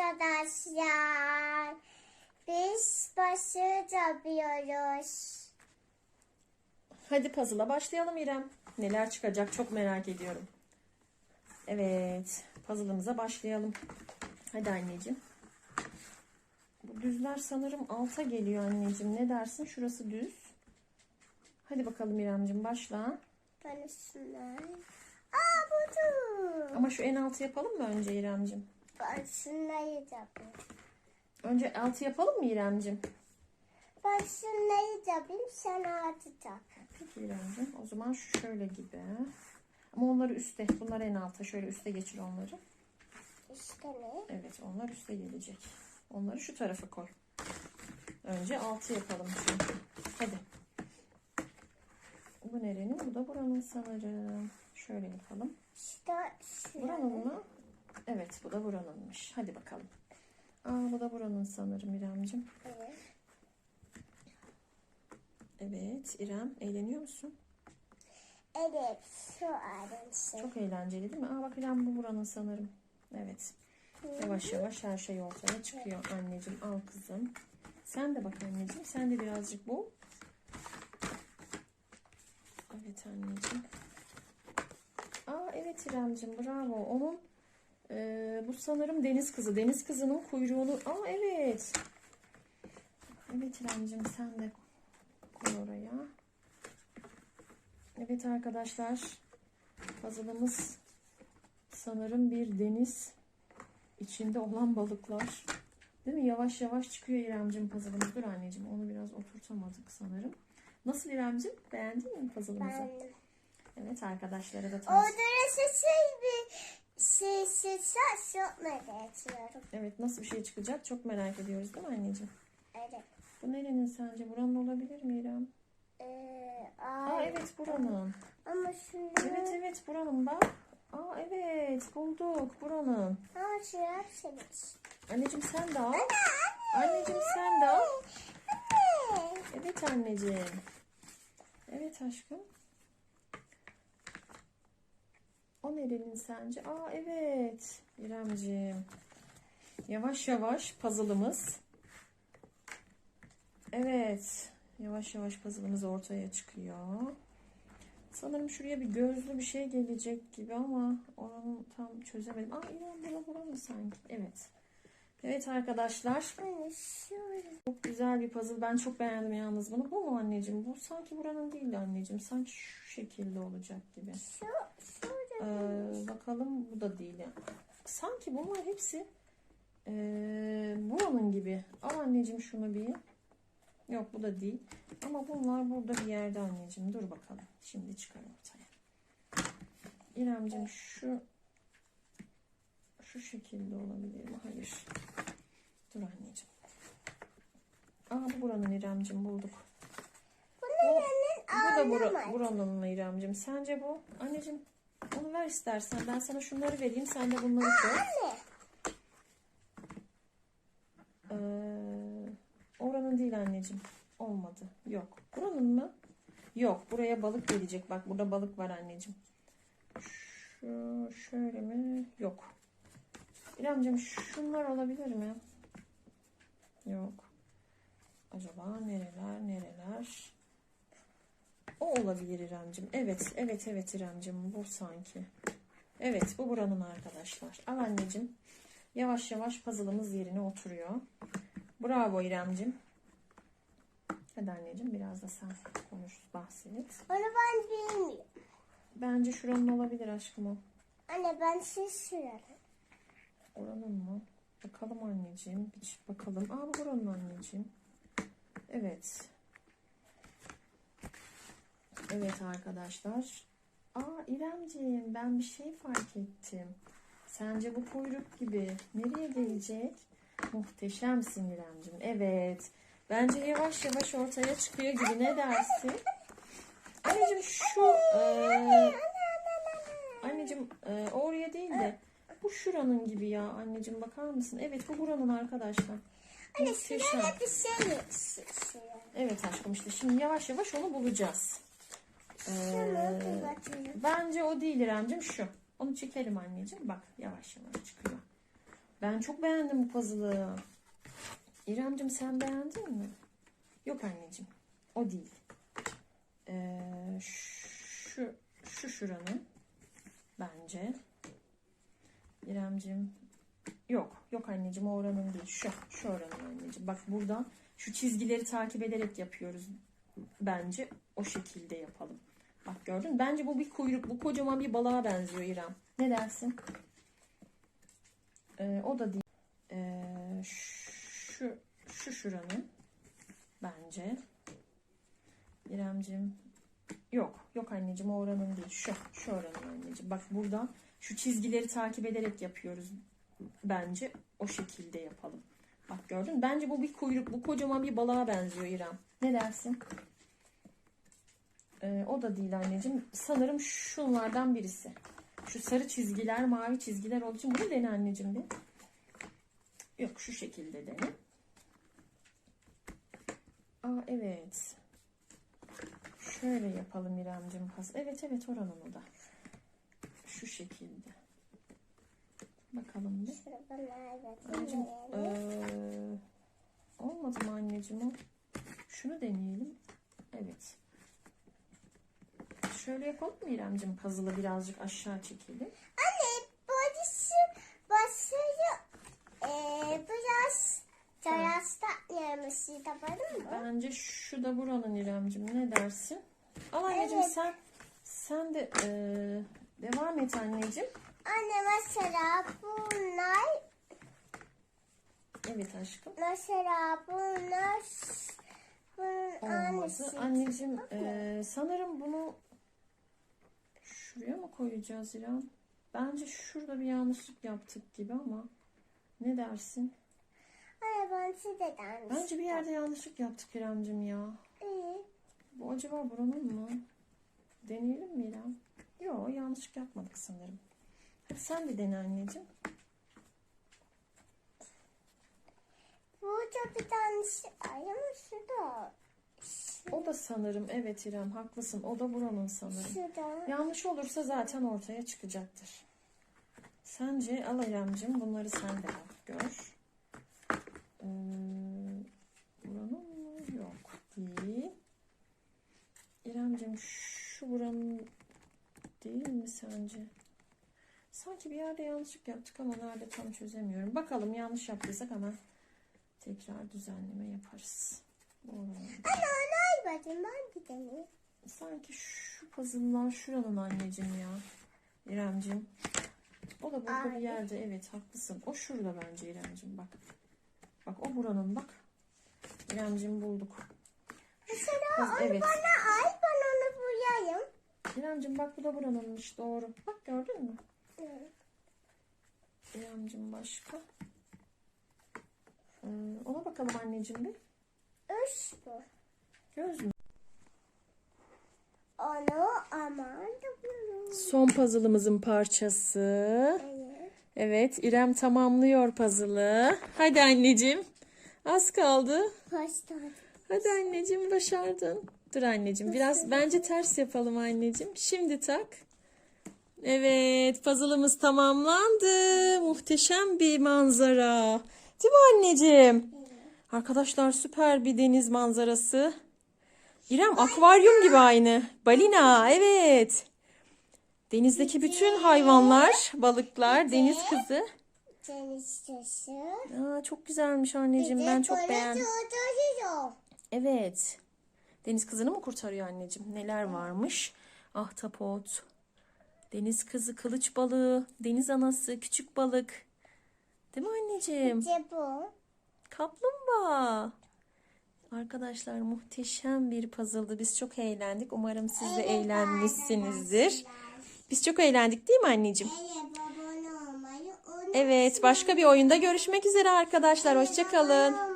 arkadaşlar. Biz başı yapıyoruz. Hadi puzzle'a başlayalım İrem. Neler çıkacak çok merak ediyorum. Evet, puzzle'ımıza başlayalım. Hadi anneciğim. Bu düzler sanırım alta geliyor anneciğim. Ne dersin? Şurası düz. Hadi bakalım İremciğim başla. Ben üstüne. Aa buldum. Ama şu en altı yapalım mı önce İremciğim? Ben şunları yapayım. Önce altı yapalım mı İremciğim? Ben şunları yapayım sen altı tak. Peki İremciğim. O zaman şöyle gibi. Ama onları üste. Bunlar en alta. Şöyle üste geçir onları. İşte ne? Evet onlar üste gelecek. Onları şu tarafa koy. Önce altı yapalım çünkü. Hadi. Bu nerenin? Bu da buranın sanırım. Şöyle yapalım. İşte Buranın şurada. mı? Evet bu da buranınmış. Hadi bakalım. Aa bu da buranın sanırım İremcim. Evet. Evet İrem eğleniyor musun? Evet şu ayrıntı. Çok eğlenceli değil mi? Aa bak İrem bu buranın sanırım. Evet. Yavaş yavaş her şey ortaya çıkıyor. Anneciğim al kızım. Sen de bak anneciğim. Sen de birazcık bul. Evet anneciğim. Aa evet İremciğim bravo. Onun e, bu sanırım deniz kızı. Deniz kızının kuyruğunu. Aa evet. Evet İremciğim sen de koy oraya. Evet arkadaşlar. Puzzle'ımız sanırım bir deniz içinde olan balıklar. Değil mi? Yavaş yavaş çıkıyor İremcim puzzle'ımız. Dur anneciğim onu biraz oturtamadık sanırım. Nasıl İremcim? Beğendin mi puzzle'ımızı? Ben Evet arkadaşlara da Orada tavsiye. şey bir şey şey çok merak ediyorum. Evet nasıl bir şey çıkacak çok merak ediyoruz değil mi anneciğim? Evet. Bu nerenin sence? Buranın olabilir mi İrem? Ee, Aa evet buranın. Ama şunu... Evet evet buranın bak. Aa evet bulduk buranın. Aa şu yapsınız. Anneciğim sen de al. Anneciğim sen de al. Anne. Evet anneciğim. Evet aşkım. O nerenin sence? Aa evet. İremciğim. Yavaş yavaş puzzle'ımız. Evet. Yavaş yavaş puzzle'ımız ortaya çıkıyor. Sanırım şuraya bir gözlü bir şey gelecek gibi ama oranı tam çözemedim. Aa İrem bura bura mı sanki? Evet. Evet arkadaşlar. Çok güzel bir puzzle. Ben çok beğendim yalnız bunu. Bu mu anneciğim? Bu sanki buranın değil anneciğim. Sanki şu şekilde olacak gibi. Şu, şöyle. Ee, bakalım bu da değil. yani. Sanki bunlar hepsi ee, buranın gibi. Al anneciğim şunu bir. Yok bu da değil. Ama bunlar burada bir yerde anneciğim. Dur bakalım. Şimdi çıkar ortaya. İremciğim şu şu şekilde olabilir mi? Hayır. Dur anneciğim. Aa bu buranın İremciğim bulduk. Bu Bu, nerenin bu da bura, buranın mı İremciğim? Sence bu? Anneciğim onu ver istersen. Ben sana şunları vereyim. Sen de bunları koy. Anne. Ee, oranın değil anneciğim. Olmadı. Yok. Buranın mı? Yok. Buraya balık gelecek. Bak burada balık var anneciğim. Şu şöyle mi? Yok. İremciğim şunlar olabilir mi? Yok. Acaba nereler nereler? O olabilir İremcim. Evet, evet, evet İremcim. Bu sanki. Evet, bu buranın arkadaşlar. Al anneciğim. Yavaş yavaş puzzle'ımız yerine oturuyor. Bravo İremcim. Hadi anneciğim biraz da sen konuş, bahset. Onu ben bilmiyorum. Bence şuranın olabilir aşkım o. Anne ben siz sürerim. Oranın mı? Bakalım anneciğim. Bir bakalım. Aa bu buranın anneciğim. Evet. Evet arkadaşlar. Aa İremciğim ben bir şey fark ettim. Sence bu kuyruk gibi nereye gelecek? Muhteşemsin İremciğim. Evet. Bence yavaş yavaş ortaya çıkıyor gibi. Ne dersin? Anneciğim şu eee, anneciğim eee, oraya değil de bu şuranın gibi ya anneciğim bakar mısın? Evet bu buranın arkadaşlar. Anne şuraya bir şey. Evet aşkım işte şimdi yavaş yavaş onu bulacağız. Ee, bence o değil İremcim şu. Onu çekelim anneciğim. Bak yavaş yavaş çıkıyor. Ben çok beğendim bu puzzle'ı. İremcim sen beğendin mi? Yok anneciğim. O değil. Ee, şu, şu şuranın. Bence. İremcim. Yok. Yok anneciğim o oranın değil. Şu. Şu oranın anneciğim. Bak burada şu çizgileri takip ederek yapıyoruz. Bence o şekilde yapalım. Gördün? Bence bu bir kuyruk. Bu kocaman bir balığa benziyor İrem. Ne dersin? Ee, o da değil. Ee, şu, şu şuranın. Bence. İremcim. Yok. Yok anneciğim o oranın değil. Şu. Şu oranın anneciğim. Bak burada şu çizgileri takip ederek yapıyoruz. Bence o şekilde yapalım. Bak gördün? Bence bu bir kuyruk. Bu kocaman bir balığa benziyor İrem. Ne dersin? Ee, o da değil anneciğim. Sanırım şunlardan birisi. Şu sarı çizgiler, mavi çizgiler olduğu için bunu dene anneciğim bir. Yok şu şekilde dene. Aa evet. Şöyle yapalım İremciğim. Pas. Evet evet oranın o da. Şu şekilde. Bakalım bir. Anneciğim eee, olmadı mı anneciğim o? Şunu deneyelim. Evet. Şöyle yapalım mı İremciğim? Puzzle'ı birazcık aşağı çekelim. Anne burası başlığı eee biraz terasta yemişi yapalım mı? Bence şu da buranın İremciğim. Ne dersin? Al anneciğim Evet. sen sen de eee, devam et anneciğim. Anne mesela bunlar Evet aşkım. mesela bunlar bunun Olmadı. annesi. Anneciğim eee, sanırım bunu şuraya mı koyacağız İrem? Bence şurada bir yanlışlık yaptık gibi ama ne dersin? Anne ben size dermiş. Bence bir yerde yanlışlık yaptık İremcim ya. İyi. Bu acaba buranın mı? Deneyelim mi İrem? Yok yanlışlık yapmadık sanırım. Hadi sen de dene anneciğim. Burada bir tane şey ay ama şurada. O da sanırım evet İrem haklısın. O da buranın sanırım. Şurada. Yanlış olursa zaten ortaya çıkacaktır. Sence al İremcim bunları sen de bak gör. Ee, buranın mı? Yok değil. İremcim şu buranın değil mi sence? Sanki bir yerde yanlışlık yaptık ama nerede tam çözemiyorum. Bakalım yanlış yaptıysak hemen tekrar düzenleme yaparız. Oranın. Anne bakayım ben bir deneyim. Sanki şu puzzle'lar şuranın anneciğim ya. İremcim. O da burada bir Ay. yerde. Evet haklısın. O şurada bence İremcim bak. Bak o buranın bak. İremcim bulduk. Mesela Kız, onu evet. bana ay ben onu boyayayım. İremcim bak bu da buranınmış doğru. Bak gördün mü? Hı. İremcim başka. Ee, ona bakalım anneciğim bir. Üç bu. Göz mü? Onu aman. Son puzzle'ımızın parçası. Evet. Evet İrem tamamlıyor puzzle'ı. Hadi anneciğim. Az kaldı. Pasta. Hadi anneciğim başardın. Dur anneciğim biraz bence ters yapalım anneciğim. Şimdi tak. Evet puzzle'ımız tamamlandı. Muhteşem bir manzara. Değil mi anneciğim? Arkadaşlar süper bir deniz manzarası. İrem akvaryum gibi aynı. Balina evet. Denizdeki bütün hayvanlar, balıklar, deniz kızı. Deniz taşı. Aa, çok güzelmiş anneciğim. Ben çok beğendim. Evet. Deniz kızını mı kurtarıyor anneciğim? Neler varmış? Ahtapot, deniz kızı, kılıç balığı, deniz anası, küçük balık. Değil mi anneciğim? Kaplumbağa. Arkadaşlar muhteşem bir puzzle'dı. Biz çok eğlendik. Umarım siz de eğlenmişsinizdir. Biz çok eğlendik değil mi anneciğim? Evet. Evet başka bir oyunda görüşmek üzere arkadaşlar. Hoşçakalın.